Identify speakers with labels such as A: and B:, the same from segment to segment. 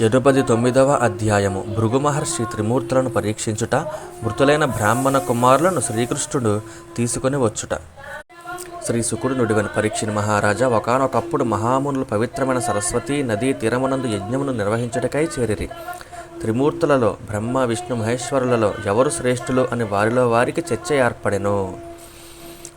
A: ఎనుపది తొమ్మిదవ అధ్యాయము. భృగు మహర్షి త్రిమూర్తులను పరీక్షించుట మృతులైన బ్రాహ్మణ కుమారులను శ్రీకృష్ణుడు తీసుకొని వచ్చుట. శ్రీ శుకుడు నుడివని పరీక్షని మహారాజా ఒకనొకప్పుడు మహామునులు పవిత్రమైన సరస్వతి నదీ తీరమునందు యజ్ఞమును నిర్వహించుటకై చేరిరి. త్రిమూర్తులలో బ్రహ్మ విష్ణు మహేశ్వరులలో ఎవరు శ్రేష్ఠులు అని వారిలో వారికి చర్చ ఏర్పడెను.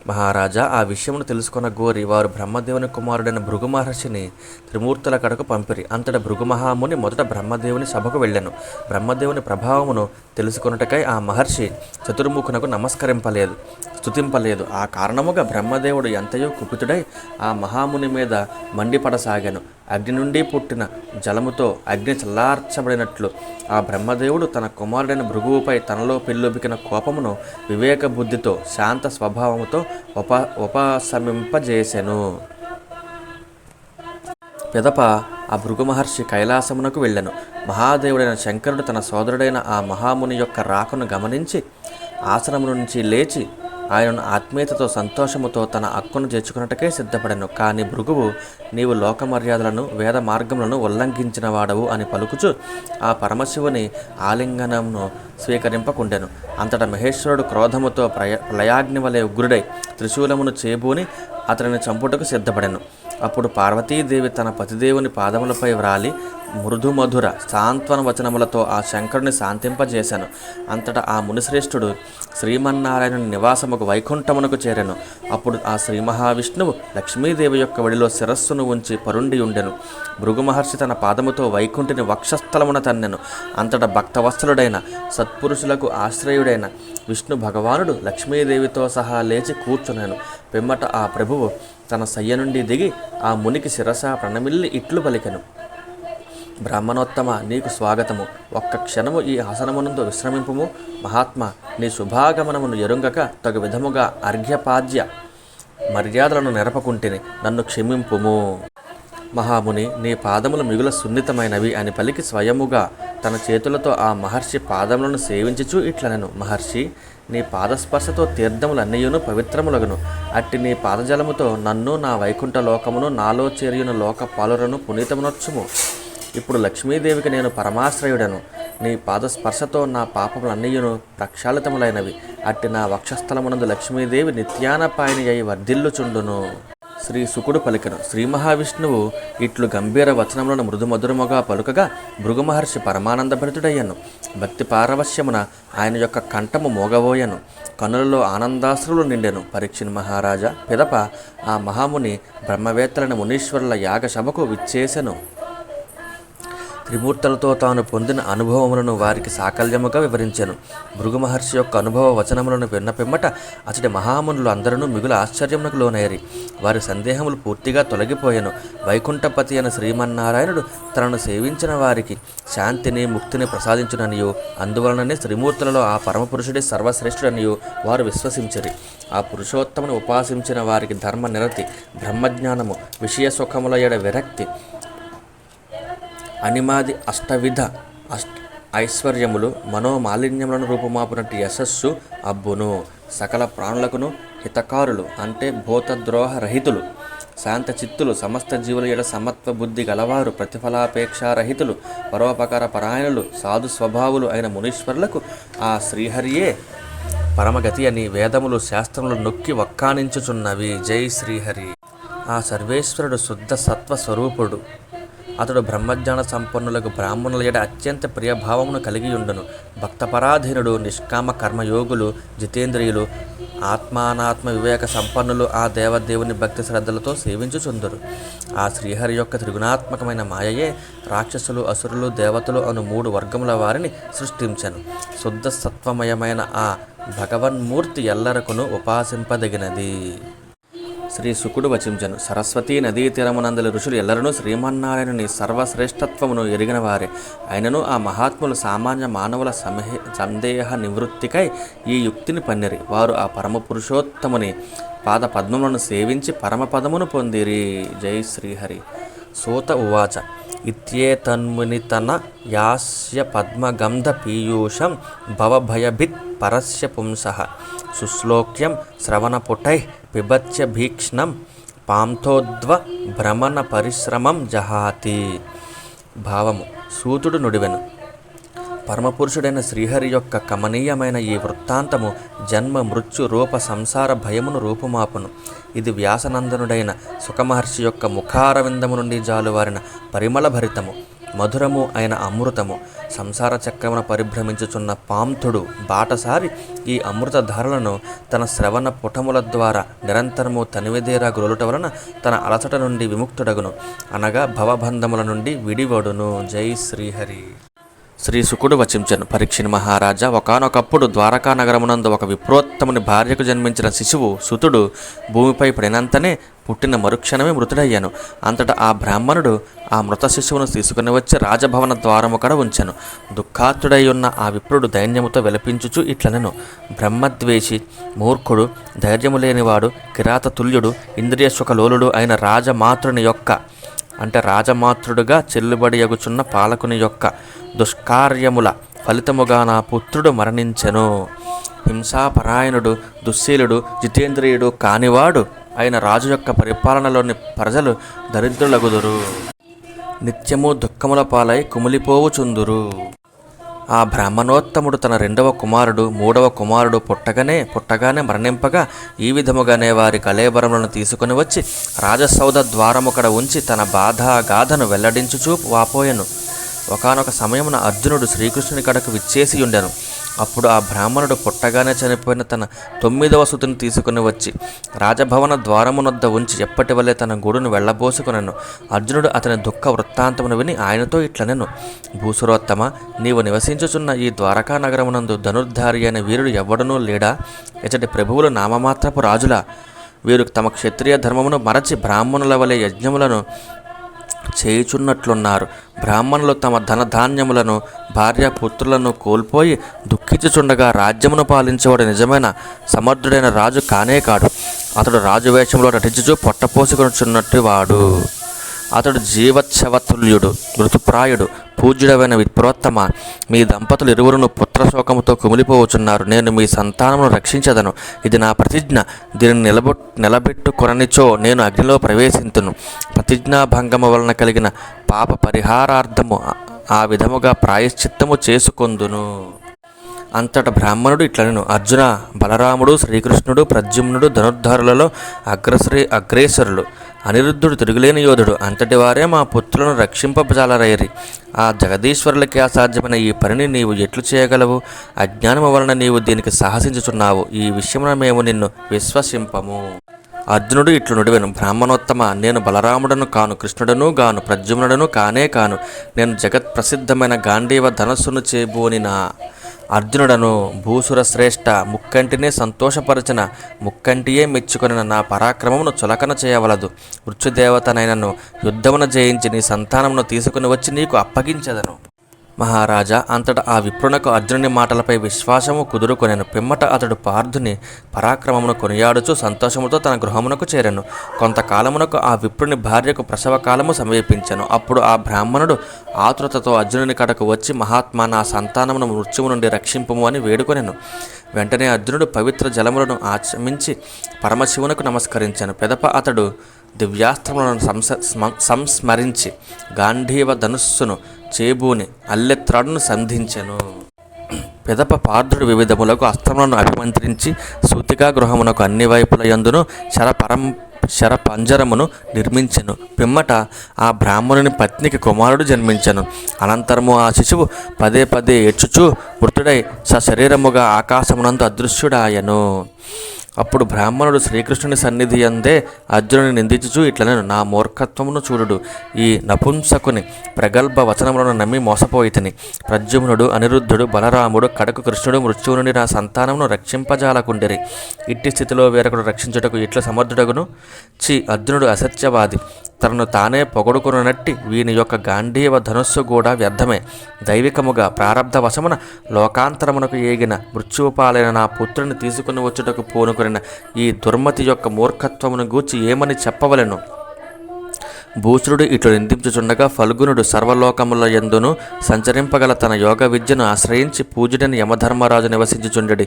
A: మహారాజా ఆ విషయమును తెలుసుకొన గోరి వారు బ్రహ్మదేవుని కుమారుడైన భృగు మహర్షిని త్రిమూర్తుల కడకు పంపిరి. అంతట భృగు మహాముని మొదట బ్రహ్మదేవుని సభకు వెళ్ళాను. బ్రహ్మదేవుని ప్రభావమును తెలుసుకొనుటకై ఆ మహర్షి చతుర్ముఖునకు నమస్కరింపలేదు స్తుతింపలేదు. ఆ కారణముగా బ్రహ్మదేవుడు ఎంతయో కుపితుడై ఆ మహాముని మీద మండిపడసాగాను. అగ్ని నుండి పుట్టిన జలముతో అగ్ని చల్లార్చబడినట్లు ఆ బ్రహ్మదేవుడు తన కుమారుడైన భృగువుపై తనలో పెళ్ళొబికిన కోపమును వివేక బుద్ధితో శాంత స్వభావముతో ఉప ఉపశమింపజేసెను పిదప ఆ భృగు మహర్షి కైలాసమునకు వెళ్ళెను. మహాదేవుడైన శంకరుడు తన సోదరుడైన ఆ మహాముని యొక్క రాకను గమనించి ఆసనము నుంచి లేచి ఆయనను ఆత్మీయతతో సంతోషముతో తన హక్కును చేర్చుకున్నట్టుకే సిద్ధపడెను. కానీ భృగువు నీవు లోక మర్యాదలను వేద మార్గములను ఉల్లంఘించిన వాడవు అని పలుకుచు ఆ పరమశివుని ఆలింగనమును స్వీకరింపకుండెను. అంతటా మహేశ్వరుడు క్రోధముతో ప్రయ ప్రళయాగ్ని వలె ఉగ్రుడై త్రిశూలమును చేబూని అతనిని చంపుటకు సిద్ధపడెను. అప్పుడు పార్వతీదేవి తన పతిదేవుని పాదములపై వ్రాలి మృదు మధుర సాంత్వన వచనములతో ఆ శంకరుని శాంతింపజేశాను అంతటా ఆ మునిశ్రేష్ఠుడు శ్రీమన్నారాయణుని నివాసముకు వైకుంఠమునకు చేరాను. అప్పుడు ఆ శ్రీ మహావిష్ణువు లక్ష్మీదేవి యొక్క వడిలో శిరస్సును ఉంచి పరుండి ఉండెను భృగు మహర్షి తన పాదముతో వైకుంఠుని వక్షస్థలమున తన్నెను. అంతటా భక్తవత్సలుడైన సత్పురుషులకు ఆశ్రయుడైన విష్ణు భగవానుడు లక్ష్మీదేవితో సహా లేచి కూర్చున్నాను పిమ్మట ఆ ప్రభువు తన సయ్య నుండి దిగి ఆ మునికి శిరస ప్రణమిల్లి ఇట్లు పలికెను. బ్రాహ్మణోత్తమ నీకు స్వాగతము. ఒక్క క్షణము ఈ ఆసనమునందు విశ్రమింపుము. మహాత్మ నీ శుభాగమనమును ఎరుంగక తగు విధముగా అర్ఘ్యపాద్య మర్యాదలను నెరపకుంటేని. నన్ను క్షమింపుము. మహాముని నీ పాదములు మిగుల సున్నితమైనవి అని పలికి స్వయముగా తన చేతులతో ఆ మహర్షి పాదములను సేవించుచూ ఇట్లనను. మహర్షి నీ పాదస్పర్శతో తీర్థములన్నయును పవిత్రములగును. అట్టి నీ పాదజలముతో నన్ను నా వైకుంఠ లోకమును నాలో చేరియున లోక పాలురను పునీతమునొచ్చుము ఇప్పుడు లక్ష్మీదేవికి నేను పరమాశ్రయుడను. నీ పాదస్పర్శతో నా పాపములన్నయ్యును ప్రక్షాళితములైనవి. అట్టి నా వక్షస్థలమునందు లక్ష్మీదేవి నిత్యానపాయని అయి వర్ధిల్లుచుండును. శ్రీ సుకుడు పలికెను. శ్రీ మహావిష్ణువు ఇట్లు గంభీర వచనములను మృదుమధురముగా పలుకగా భృగు మహర్షి పరమానందభరితుడయ్యను భక్తి పారవశ్యమున ఆయన యొక్క కంఠము మోగబోయెను. కనులలో ఆనందాశ్రులు నిండెను. పరీక్షిన్ మహారాజా పిదప ఆ మహాముని బ్రహ్మవేత్తలను మునీశ్వరుల యాగ సభకు విచ్చేసెను. త్రిమూర్తులతో తాను పొందిన అనుభవములను వారికి సాకల్యముగా వివరించాను. భృగు మహర్షి యొక్క అనుభవ వచనములను విన్న పిమ్మట అతడి మహామునులు అందరూ మిగుల ఆశ్చర్యమునకు లోనయ్యారు వారి సందేహములు పూర్తిగా తొలగిపోయాను. వైకుంఠపతి అయిన శ్రీమన్నారాయణుడు తనను సేవించిన వారికి శాంతిని ముక్తిని ప్రసాదించుననియు. అందువలననే త్రిమూర్తులలో ఆ పరమపురుషుడే సర్వశ్రేష్ఠుడనియు వారు విశ్వసించరు. ఆ పురుషోత్తమును ఉపాసించిన వారికి ధర్మ నిరతి బ్రహ్మజ్ఞానము విషయ సుఖముల ఎడ విరక్తి అనిమాది అష్టవిధ అష్ట ఐశ్వర్యములు మనోమాలిన్యములను రూపుమాపునట్టు యశస్సు అబ్బును. సకల ప్రాణులకును హితకారులు అంటే భూతద్రోహ రహితులు శాంత చిత్తులు సమస్త జీవుల ఎడ సమత్వ బుద్ధి గలవారు ప్రతిఫలాపేక్షారహితులు పరోపకార పరాయణులు సాధు స్వభావులు అయిన మునీశ్వరులకు ఆ శ్రీహరియే పరమగతి అని వేదములు శాస్త్రములు నొక్కి వక్కానించుచున్నవి జై శ్రీహరి. ఆ సర్వేశ్వరుడు శుద్ధ సత్వ స్వరూపుడు అతడు బ్రహ్మజ్ఞాన సంపన్నులకు బ్రాహ్మణుల ఎడ అత్యంత ప్రియభావమును కలిగి ఉండును. భక్తపరాధీనుడు నిష్కామ కర్మయోగులు జితేంద్రియులు ఆత్మానాత్మ వివేక సంపన్నులు ఆ దేవదేవుని భక్తి శ్రద్ధలతో సేవించుచుందరు. ఆ శ్రీహరి యొక్క త్రిగుణాత్మకమైన మాయయే రాక్షసులు అసురులు దేవతలు అను మూడు వర్గముల వారిని సృష్టించను. శుద్ధ సత్వమయమైన ఆ భగవన్మూర్తి ఎల్లరకును ఉపాసింపదగినది. శ్రీ శుకుడు వచించను. సరస్వతీ నదీ తీరమునందలి ఋషులు ఎల్లరనూ శ్రీమన్నారాయణుని సర్వశ్రేష్ఠత్వమును ఎరిగిన వారే అయినను ఆ మహాత్ములు సామాన్య మానవుల సమహే సందేహ నివృత్తికై ఈ యుక్తిని పన్నిరి. వారు ఆ పరమ పురుషోత్తముని పాద పద్మములను సేవించి పరమపదమును పొందిరి. జై శ్రీహరి. సూత ఉవాచ. ఇత్యేతన్ముని తన యాస్య పద్మగంధ పీయూషం భవభయభిత్ పరస్య పుంసః. సుశ్లోక్యం శ్రవణపుటై పిబత్య భీక్ష్ణం పాంథోద్వ భ్రమణ పరిశ్రమం జహాతి. భావము. సూతుడు నుడివెను. పరమపురుషుడైన శ్రీహరి యొక్క కమనీయమైన ఈ వృత్తాంతము జన్మ మృత్యు రూప సంసార భయమును రూపుమాపును. ఇది వ్యాసనందనుడైన సుఖమహర్షి యొక్క ముఖారవిందము నుండి జాలువారిన పరిమళ భరితము మధురము అయిన అమృతము. సంసార చక్రమున పరిభ్రమించుచున్న పాంతుడు బాటసారి ఈ అమృత ధారలను తన శ్రవణ పుటముల ద్వారా నిరంతరము తనివిదేరా గురులుట వలన తన అలసట నుండి విముక్తుడగును. అనగా భవబంధముల నుండి విడివడును. జై శ్రీహరి. శ్రీ సుకుడు వచించను. పరీక్షిని మహారాజా ఒకనొకప్పుడు ద్వారకా నగరమునందు ఒక విప్రోత్తముని భార్యకు జన్మించిన శిశువు సుతుడు భూమిపై పడినంతనే పుట్టిన మరుక్షణమే మృతుడయ్యాను. అంతటా ఆ బ్రాహ్మణుడు ఆ మృత శిశువును తీసుకుని వచ్చి రాజభవన ద్వారము కడ ఉంచెను. దుఃఖాతుడై ఉన్న ఆ విప్రుడు దైన్యముతో విలపించుచు ఇట్లనను. బ్రహ్మద్వేషి మూర్ఖుడు ధైర్యము లేనివాడు కిరాత తుల్యుడు అయిన రాజమాతృని యొక్క అంటే రాజమాతృడుగా చెల్లుబడియగుచున్న పాలకుని యొక్క దుష్కార్యముల ఫలితముగా నా పుత్రుడు మరణించెను. హింసాపరాయణుడు దుశ్శీలుడు జితేంద్రియుడు కానివాడు అయిన రాజు యొక్క పరిపాలనలోని ప్రజలు దరిద్రులగుదురు. నిత్యము దుఃఖముల పాలై కుమిలిపోవుచుందురు. ఆ బ్రాహ్మణోత్తముడు తన రెండవ కుమారుడు మూడవ కుమారుడు పుట్టగానే పుట్టగానే మరణింపగా ఈ విధముగానే వారి కళేబరములను తీసుకుని వచ్చి రాజసౌధ ద్వారముకడ ఉంచి తన బాధ గాథను వెల్లడించుచూ వాపోయెను. ఒకానొక సమయమున అర్జునుడు శ్రీకృష్ణుని కడకు విచ్చేసి ఉండెను. అప్పుడు ఆ బ్రాహ్మణుడు పుట్టగానే చనిపోయిన తన తొమ్మిదవ సుతిని తీసుకుని వచ్చి రాజభవన ద్వారమునొద్ద ఉంచి ఎప్పటి వల్లే తన గుడును వెళ్ళబోసుకునను. అర్జునుడు అతని దుఃఖ వృత్తాంతమును విని ఆయనతో ఇట్లనెను భూసురోత్తమ నీవు నివసించుచున్న ఈ ద్వారకా నగరమునందు ధనుర్ధారి అనే వీరుడు ఎవ్వడనూ లేడా? ఇతడి ప్రభువులు నామమాత్రపు రాజులా? వీరు తమ క్షత్రియ ధర్మమును మరచి బ్రాహ్మణుల వలె యజ్ఞములను చేయుచున్నట్లున్నారు. బ్రాహ్మణులు తమ ధనధాన్యములను భార్య పుత్రులను కోల్పోయి దుఃఖించుచుండగా రాజ్యమును పాలించేవాడు నిజమైన సమర్థుడైన రాజు కానే కాడు. అతడు రాజు వేషంలో నటించుచు పొట్టపోసుకొనుచున్నట్టు వాడు. అతడు జీవచ్ఛవతుల్యుడు మృతుప్రాయుడు పూజ్యుడవైన విప్రోత్తమ మీ దంపతులు ఇరువురును పుత్రశోకముతో కుమిలిపోవచ్చున్నారు. నేను మీ సంతానమును రక్షించదను. ఇది నా ప్రతిజ్ఞ. దీనిని నిలబొ నిలబెట్టుకొననిచో నేను అగ్నిలో ప్రవేశింతును. ప్రతిజ్ఞాభంగము వలన కలిగిన పాప పరిహారార్థము ఆ- విధముగా ప్రాయశ్చిత్తము చేసుకొందును. అంతట బ్రాహ్మణుడు ఇట్లనను. అర్జున బలరాముడు శ్రీకృష్ణుడు ప్రద్యుమ్నుడు ధనుర్ధారులలో అగ్రశ్రీ అగ్రేసరులు. అనిరుద్ధుడు తిరుగులేని యోధుడు. అంతటి వారే మా పుత్రులను రక్షింపజాలరైరి. ఆ జగదీశ్వరులకి అసాధ్యమైన ఈ పనిని నీవు ఎట్లు చేయగలవు? అజ్ఞానము వలన నీవు దీనికి సాహసించుచున్నావు. ఈ విషయమున మేము నిన్ను విశ్వసింపము. అర్జునుడు ఇట్లు నుడివెను బ్రాహ్మణోత్తమ నేను బలరాముడను కాను కృష్ణుడను గాను ప్రద్యుమ్నుడను కానే కాను నేను జగత్ ప్రసిద్ధమైన గాంధీవ ధనస్సును చేబోనినా. అర్జునుడను భూసుర శ్రేష్ఠ ముక్కంటినే సంతోషపరచిన ముక్కంటియే మెచ్చుకొనిన నా పరాక్రమమును చులకన చేయవలదు. మృత్యుదేవతనైనను యుద్ధమున జయించి నీ సంతానమును తీసుకుని వచ్చి నీకు అప్పగించదను. మహారాజా అంతటా ఆ విప్రునకు అర్జునుని మాటలపై విశ్వాసము కుదురుకొనెను. పిమ్మట అతడు పార్థుని పరాక్రమమును కొనియాడుచు సంతోషముతో తన గృహమునకు చేరెను. కొంతకాలమునకు ఆ విప్రుని భార్యకు ప్రసవకాలము సమీపించెను. అప్పుడు ఆ బ్రాహ్మణుడు ఆతృతతో అర్జునుని కడకు వచ్చి మహాత్మా నా సంతానమును మృత్యువు నుండి రక్షింపుము అని వేడుకొనెను. వెంటనే అర్జునుడు పవిత్ర జలములను ఆచమించి పరమశివునకు నమస్కరించాను. పెదప అతడు దివ్యాస్త్రములను సంస స్మ- సంస్మరించి గాంధీవ ధనుస్సును చేబూని అల్లెత్రాడును సంధించెను. పెదప పార్ధుడు వివిధములకు అస్త్రములను అభిమంత్రించి సూతికా గృహమునకు అన్ని వైపుల యందును శరపరం శరపంజరమును నిర్మించెను. పిమ్మట ఆ బ్రాహ్మణుని పత్నికి కుమారుడు జన్మించెను. అనంతరము ఆ శిశువు పదే పదే ఎచ్చుచూ మృతుడై సశరీరముగా ఆకాశమునందు అదృశ్యుడాయను అప్పుడు బ్రాహ్మణుడు శ్రీకృష్ణుని సన్నిధి అందే అర్జునుని నిందించుచు ఇట్లనెను నా మూర్ఖత్వమును చూడుడు. ఈ నపుంసకుని ప్రగల్భ వచనములను నమ్మి మోసపోయితిని. ప్రద్యుమ్నుడు అనిరుద్ధుడు బలరాముడు కడకు కృష్ణుడు మృత్యువు నుండి నా సంతానమును రక్షింపజాలకుండిరి. ఇట్టి స్థితిలో వేరొకడు రక్షించుటకు ఇట్ల సమర్థుడగును? చి అర్జునుడు అసత్యవాది. తనను తానే పొగడుకున్నట్టి వీని యొక్క గాంధీవ ధనుస్సు కూడా వ్యర్థమే. దైవికముగా ప్రారబ్ధ వశమున లోకాంతరమునకు ఏగిన మృత్యుపాలైన నా పుత్రుని తీసుకుని వచ్చుటకు పూనుకొనిన ఈ దుర్మతి యొక్క మూర్ఖత్వమును గూర్చి ఏమని చెప్పవలెను? భూసురుడు ఇట్లు నిందించుచుండగా ఫల్గునుడు సర్వలోకముల యందును సంచరింపగల తన యోగ విద్యను ఆశ్రయించి పూజుడని యమధర్మరాజు నివసించుచుండెడి.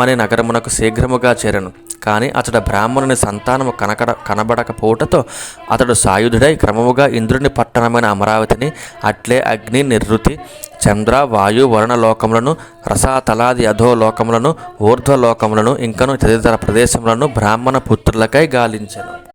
A: అనే నగరమునకు శీఘ్రముగా చేరను. కానీ అతడు బ్రాహ్మణుని సంతానము కనకడ కనబడకపోవటతో అతడు సాయుధుడై క్రమముగా ఇంద్రుని పట్టణమైన అమరావతిని అట్లే అగ్ని నిర్వృతి చంద్ర వాయు వరుణ లోకములను రసాతలాది అధో లోకములను ఊర్ధ్వలోకములను ఇంకను తదితర ప్రదేశములను బ్రాహ్మణ పుత్రులకై గాలించను.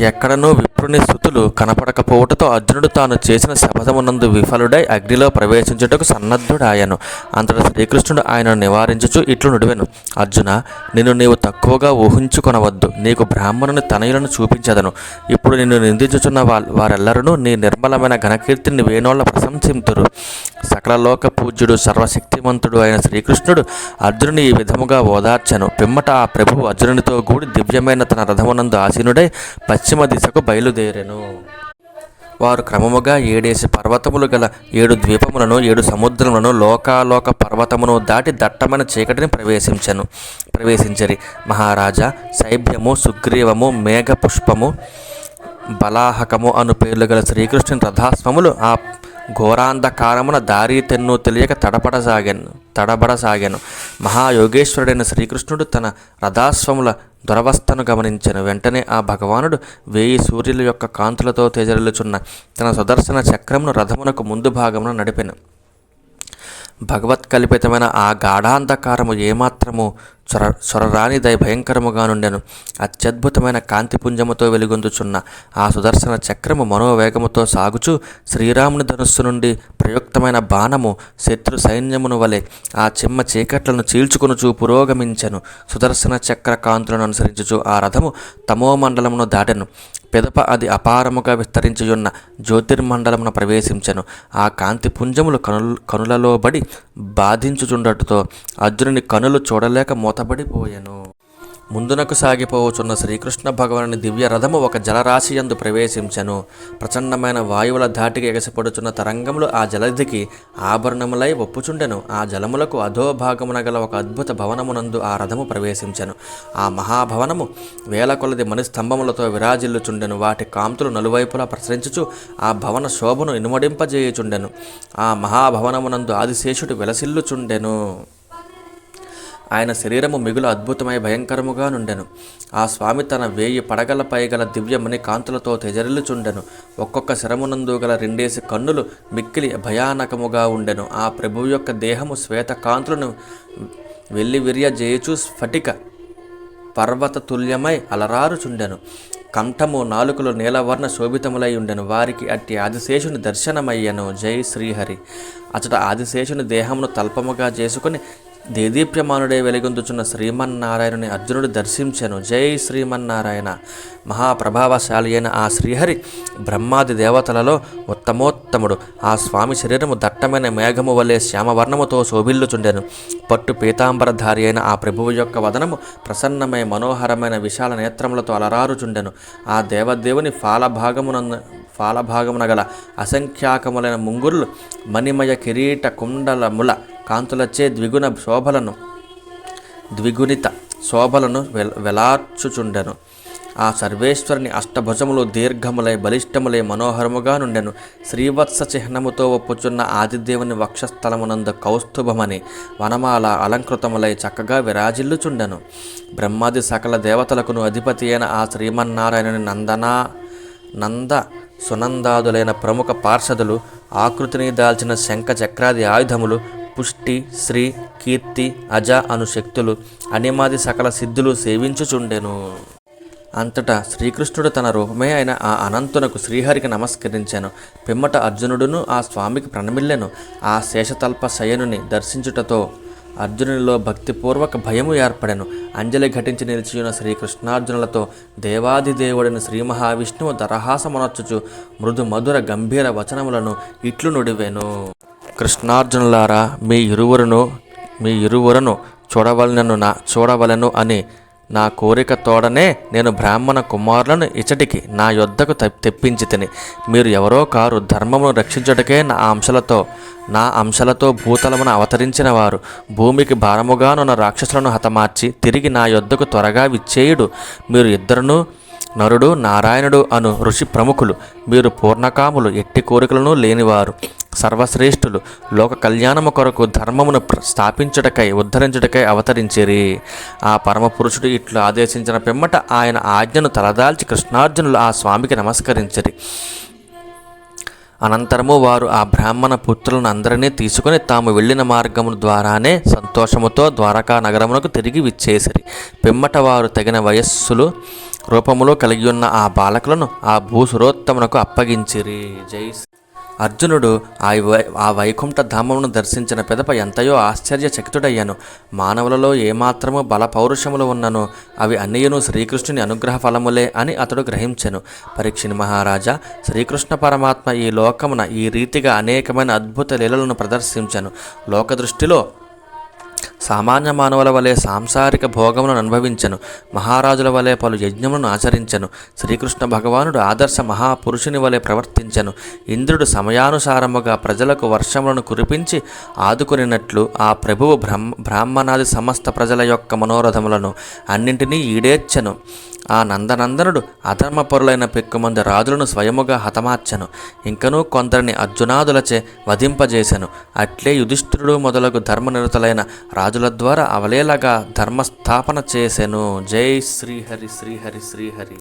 A: ఎక్కడనూ విప్రుని స్థుతులు కనపడకపోవటతో అర్జునుడు తాను చేసిన శపథమునందు విఫలుడై అగ్నిలో ప్రవేశించుటకు సన్నద్ధుడాయను. అంతట శ్రీకృష్ణుడు ఆయనను నివారించుచు ఇట్లు నుడివెను. అర్జున నిన్ను నీవు తక్కువగా ఊహించుకొనవద్దు. నీకు బ్రాహ్మణుని తనయులను చూపించదను. ఇప్పుడు నిన్ను నిందించుచున్న వా వారెల్లరూ నీ నిర్మలమైన ఘనకీర్తిని వేణోళ్ళ ప్రశంసింతురు. సకలలోక పూజ్యుడు సర్వశక్తిమంతుడు అయిన శ్రీకృష్ణుడు అర్జునుని ఈ విధముగా ఓదార్చను. పిమ్మట ఆ ప్రభువు అర్జునునితో కూడి దివ్యమైన తన రథమునందు ఆసీనుడై పశ్చిమ పశ్చిమ దిశకు బయలుదేరెను. వారు క్రమముగా ఏడేసి పర్వతములు గల ఏడు ద్వీపములను ఏడు సముద్రములను లోకాలోక పర్వతమును దాటి దట్టమైన చీకటిని ప్రవేశించను. ప్రవేశించరి. మహారాజా శైభ్యము సుగ్రీవము మేఘ పుష్పము బలాహకము అను పేర్లు గల శ్రీకృష్ణుని రథాస్వములు ఆ ఘోరాంధకారమున దారి తెన్ను తెలియక తడపడసాగాను తడబడసాగాను. మహాయోగేశ్వరుడైన శ్రీకృష్ణుడు తన రథాశ్వముల దురవస్థను గమనించను. వెంటనే ఆ భగవానుడు వేయి సూర్యుల యొక్క కాంతులతో తేజరిల్లుచున్న తన సుదర్శన చక్రమును రథమునకు ముందు భాగమున నడిపెను. భగవత్కల్పితమైన ఆ గాఢాంధకారము ఏమాత్రము చొర చొరరానిదై భయంకరముగా నుండెను. అత్యద్భుతమైన కాంతిపుంజముతో వెలుగొందుచున్న ఆ సుదర్శన చక్రము మనోవేగముతో సాగుచూ శ్రీరాముని ధనుస్సు నుండి ప్రయుక్తమైన బాణము శత్రు సైన్యమును వలె ఆ చిమ్మ చీకట్లను చీల్చుకొనుచూ పురోగమించెను. సుదర్శన చక్ర కాంతులను అనుసరించుచు ఆ రథము తమోమండలమును దాటెను. పిదప అది అపారముగా విస్తరించియున్న జ్యోతిర్మండలమున ప్రవేశించెను. ఆ కాంతి పుంజములు కనుల కనులలో బడి బాధించుచుండటతో అర్జునుని కనులు చూడలేక హతబడిపోయెను ముందునకు సాగిపోవచ్చున్న శ్రీకృష్ణ భగవానుని దివ్య రథము ఒక జలరాశి యందు ప్రవేశించెను. ప్రచండమైన వాయువుల ధాటికి ఎగసిపడుచున్న తరంగములు ఆ జలధికి ఆభరణములై ఒప్పుచుండెను. ఆ జలములకు అధోభాగమున గల ఒక అద్భుత భవనమునందు ఆ రథము ప్రవేశించెను. ఆ మహాభవనము వేల కొలది మణిస్తంభములతో విరాజిల్లుచుండెను. వాటి కాంతులు నలువైపులా ప్రసరించుచు ఆ భవన శోభను ఇనుమడింపజేయుచుండెను. ఆ మహాభవనమునందు ఆదిశేషుడు వెలసిల్లుచుండెను. ఆయన శరీరము మిగులు అద్భుతమై భయంకరముగా నుండెను. ఆ స్వామి తన వేయి పడగలపై గల దివ్యముని కాంతులతో తెజరిల్లుచుండెను. ఒక్కొక్క శరమునందు గల రెండేసి కన్నులు మిక్కిలి భయానకముగా ఉండెను. ఆ ప్రభువు యొక్క దేహము శ్వేత కాంతులను వెల్లి విరియ స్ఫటిక పర్వత తుల్యమై అలరారుచుండెను. కంఠము నాలుకలు నీలవర్ణ శోభితములై ఉండెను. వారికి అట్టి ఆదిశేషుని దర్శనమయ్యను. జై శ్రీహరి. అచట ఆదిశేషుని దేహమును తల్పముగా చేసుకుని దేదీప్యమానుడే వెలిగొందుచున్న శ్రీమన్నారాయణుని అర్జునుడు దర్శించెను. జై శ్రీమన్నారాయణ. మహాప్రభావశాలి అయిన ఆ శ్రీహరి బ్రహ్మాది దేవతలలో ఉత్తమోత్తముడు. ఆ స్వామి శరీరము దట్టమైన మేఘము వలె శ్యామవర్ణముతో శోభిల్లుచుండెను. పట్టు పీతాంబరధారి అయిన ఆ ప్రభువు యొక్క వదనము ప్రసన్నమై మనోహరమైన విశాల నేత్రములతో అలరారుచుండెను. ఆ దేవదేవుని ఫాలభాగమునందు ఫాలభాగమున గల అసంఖ్యాకములైన ముంగుర్లు మణిమయ కిరీట కుండలముల కాంతులచే ద్విగుణ శోభలను ద్విగుణిత శోభలను వెలార్చుచుండెను. ఆ సర్వేశ్వరుని అష్టభుజములు దీర్ఘములై బలిష్టములై మనోహరముగా నుండెను. శ్రీవత్స చిహ్నముతో ఒప్పుచున్న ఆదిదేవుని వక్షస్థలమునందు కౌస్తుభమని వనమాల అలంకృతములై చక్కగా విరాజిల్లుచుండెను. బ్రహ్మాది సకల దేవతలకును అధిపతి అయిన ఆ శ్రీమన్నారాయణుని నందనా నంద సునందాదులైన ప్రముఖ పార్షదులు ఆకృతిని దాల్చిన శంఖ చక్రాది ఆయుధములు పుష్టి శ్రీ కీర్తి అజ అను శక్తులు అనిమాది సకల సిద్ధులు సేవించుచుండెను. అంతటా శ్రీకృష్ణుడు తన రూపమే అయిన ఆ అనంతునకు శ్రీహరికి నమస్కరించాను. పిమ్మట అర్జునుడును ఆ స్వామికి ప్రణమిల్లెను. ఆ శేషతల్ప శయనుని దర్శించుటతో అర్జునునిలో భక్తిపూర్వక భయము ఏర్పడెను. అంజలి ఘటించి నిలిచియున్న శ్రీకృష్ణార్జునులతో దేవాదిదేవుడైన శ్రీ మహావిష్ణువు దరహాసమనొచ్చుచు మృదు మధుర గంభీర వచనములను ఇట్లు నుడివెను. కృష్ణార్జునులారా మీ ఇరువురును మీ ఇరువురను చూడవలనను నా చూడవలను అని నా కోరిక తోడనే నేను బ్రాహ్మణ కుమారులను ఇచటికి నా యొద్దకు తెప్పించి తిని మీరు ఎవరో కారు ధర్మమును రక్షించుటకే నా అంశలతో నా అంశలతో భూతలమును అవతరించిన వారు భూమికి భారముగానున్న రాక్షసులను హతమార్చి తిరిగి నా యొద్దకు త్వరగా విచ్చేయుడు. మీరు ఇద్దరును నరుడు నారాయణుడు అను ఋషి ప్రముఖులు మీరు పూర్ణకాములు ఎట్టి కోరికలను లేనివారు. సర్వశ్రేష్ఠులు లోక కళ్యాణము కొరకు ధర్మమును ప్ర- స్థాపించుటకై ఉద్ధరించుటకై అవతరించిరి. ఆ పరమ పురుషుడు ఇట్లు ఆదేశించిన పిమ్మట ఆయన ఆజ్ఞను తలదాల్చి కృష్ణార్జునులు ఆ స్వామికి నమస్కరించిరి. అనంతరము వారు ఆ బ్రాహ్మణ పుత్రులను అందరినీ తీసుకుని తాము వెళ్ళిన మార్గము ద్వారానే సంతోషముతో ద్వారకా నగరమునకు తిరిగి విచ్చేసిరి. పిమ్మట వారు తగిన వయస్సులు రూపములో కలిగి ఉన్న ఆ బాలకులను ఆ భూసురోత్తమునకు అప్పగించిరి. జై అర్జునుడు ఆ వై ఆ వైకుంఠ ధామమును దర్శించిన పిదప ఎంతయో ఆశ్చర్యచకితుడయ్యాను. మానవులలో ఏమాత్రము బల పౌరుషములు ఉన్నను అవి అన్నియును శ్రీకృష్ణుని అనుగ్రహ ఫలములే అని అతడు గ్రహించెను. పరీక్షిని మహారాజా శ్రీకృష్ణ పరమాత్మ ఈ లోకమున ఈ రీతిగా అనేకమైన అద్భుత లీలలను ప్రదర్శించను. లోక దృష్టిలో సామాన్య మానవుల వలె సాంసారిక భోగములను అనుభవించను. మహారాజుల వలె పలు యజ్ఞములను ఆచరించను. శ్రీకృష్ణ భగవానుడు ఆదర్శ మహాపురుషుని వలె ప్రవర్తించను. ఇంద్రుడు సమయానుసారముగా ప్రజలకు వర్షములను కురిపించి ఆదుకునినట్లు ఆ ప్రభువు బ్రహ్మ బ్రాహ్మణాది సమస్త ప్రజల యొక్క మనోరథములను అన్నింటినీ ఈడేచ్చను ఆ నందనందనుడు అధర్మపరులైన పెక్కుమంది రాజులను స్వయముగా హతమార్చెను. ఇంకనూ కొందరిని అర్జునాదులచే వధింపజేశాను అట్లే యుధిష్ఠిరుడు మొదలగు ధర్మనిరతులైన రాజుల ద్వారా అవలేలగా ధర్మస్థాపన చేసెను. జై శ్రీహరి శ్రీహరి శ్రీహరి.